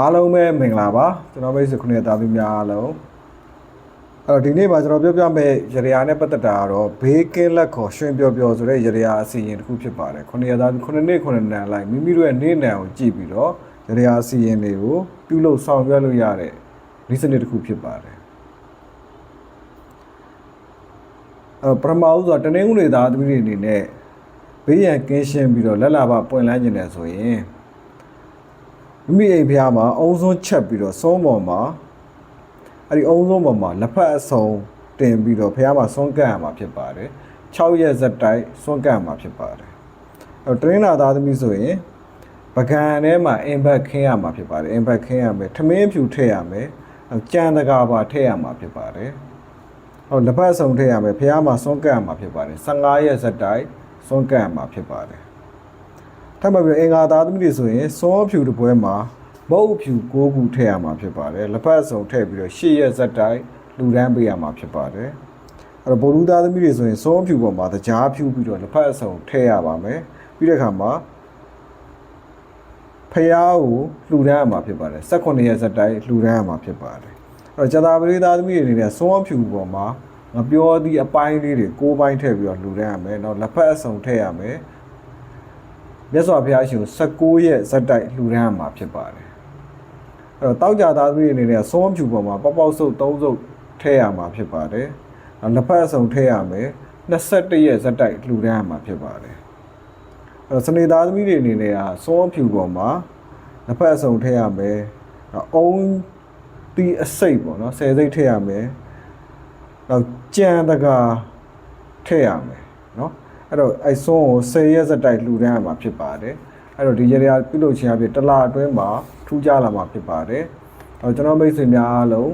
အားလုံးပဲမင်္ဂလာပါကျွန်တော်မိတ်ဆွေခုနှစ်သားသမီးများအားလုံးအဲ့တော့ဒီနေ့မှာကျွန်တော်ပြောပြမယ့်ရရနဲ့ပတ်သက်တာကတော့ဘေးကင်းလက်ခေါ်ရွှင်ပျော်ပျော်ဆိုတဲ့ရရအစီရင်တစ်ခုဖြစ်ပါတယ်ခုနှစ်သားခုနှစ်နှစ်ခုနှစ်နန်လိုက်မိမိတို့ရဲ့နေ့နန်ကိုကြည့်ပြီးတော့ရရအစီရင်တွေကိုပြုလုပ်ဆောင်ရွက်လို့ရတဲ့ဤစနစ်တစ်ခုဖြစ်ပါတယ်အဲ့တော့ပထမဦးဆိုတာတနင်္ဂနွေသားသမီးတွေအနေနဲ့ဘေးရန်ကင်းရှင်းပြီးတော့လက်လာပပွင့်လန်းကျင်တယ်ဆိုရင် မိမိအိမ်ဖျားမှာအုံးစွန်းချက်ပြီးတော့စုံးပေါ်မှာအဲ့ဒီအုံးစွန်းပေါ်မှာလက်ဖက်အစုံတင်ပြီးတော့ဖျားမှာစွန့်ကပ်ရမှာဖြစ်ပါတယ်6ရက်ဇက်တိုက်စွန့်ကပ်ရမှာဖြစ်ပါတယ်အဲ့တော့တရင်းနာသားသမီးဆိုရင်ပကံထဲမှာအင်ဘက်ခင်းရမှာဖြစ်ပါတယ်အင်ဘက်ခင်းရမယ်ထမင်းဖြူထည့်ရမယ်အဲ့ကြံတကာပါထည့်ရမှာဖြစ်ပါတယ်ဟောလက်ဖက်အစုံထည့်ရမယ်ဖျားမှာစွန့်ကပ်ရမှာဖြစ်ပါတယ်15ရက်ဇက်တိုက်စွန့်ကပ်ရမှာဖြစ်ပါတယ် ထပ်မပြီးအင်္ဂါသားသမီးတွေဆိုရင်စောဖြူတစ်ပွဲမှာမုတ်ဖြူ၉ခုထည့်ရမှာဖြစ်ပါတယ်လက်ဖက်စုံထည့်ပြီးတော့၈ရက်ဇက်တိုင်းလူတန်းပေးရမှာဖြစ်ပါတယ်အဲ့တော့ဗောဓူသားသမီးတွေဆိုရင်စောဖြူပေါ်မှာတကြားဖြူပြီးတော့လက်ဖက်စုံထည့်ရပါမယ်ပြီးတဲ့အခါမှာဖျားကိုလှူဒန်းရမှာဖြစ်ပါတယ်18ရက်ဇက်တိုင်းလှူဒန်းရမှာဖြစ်ပါတယ်အဲ့တော့ကြာသာပရိသသမီးတွေအနေနဲ့စောဖြူပေါ်မှာမပြောသည့်အပိုင်းလေးတွေကိုးပိုင်းထည့်ပြီးတော့လှူဒန်းရမယ်နော်လက်ဖက်အစုံထည့်ရမယ် မြတ်စွာဘုရားရှင်ကို16ရက်ဇက်တိုက်လှူဒန်းရမှာဖြစ်ပါတယ်အဲ့တော့တောက်ကြသားသမီးအနေနဲ့စောဖြူပေါ်မှာပေါက်ပေါက်ဆုပ်3ဆုပ်ထည့်ရမှာဖြစ်ပါတယ်နောက်လက်ဖက်အစုံထည့်ရမယ်21ရက်ဇက်တိုက်လှူဒန်းရမှာဖြစ်ပါတယ်အဲ့တော့စနေသားသမီးတွေအနေနဲ့ကစောဖြူပေါ်မှာလက်ဖက်အစုံထည့်ရမယ်နောက်အုံးတီအစိတ်ပေါ့နော်10စိတ်ထည့်ရမယ်နောက်ကြံတကာထည့်ရမယ်နော် အဲ့တော့အဲ့ဆုံးကို10ရက်စက်တိုက်လှူဒန်းရမှာဖြစ်ပါတယ်အဲ့တော့ဒီရရပြုလုပ်ခြင်းအဖြစ်တစ်လအတွင်းမှာထူးခြားလာမှာဖြစ်ပါတယ်အဲ့တော့ကျွန်တော်မိတ်ဆွေများအားလုံး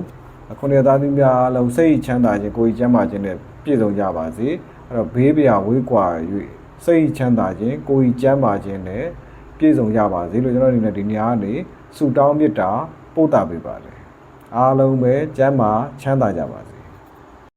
ခုနှစ်သားသမီးများအားလုံးစိတ်ချမ်းသာခြင်းကိုယ်ကြီးချမ်းသာခြင်းနဲ့ပြည့်စုံကြပါစေအဲ့တော့ဘေးပြာဝေးကွာ၍စိတ်ချမ်းသာခြင်းကိုယ်ကြီးချမ်းသာခြင်းနဲ့ပြည့်စုံကြပါစေလို့ကျွန်တော်အနေနဲ့ဒီနေရာကနေဆုတောင်းမေတ္တာပို့တာပေးပါတယ်အားလုံးပဲချမ်းသာချမ်းသာကြပါစေ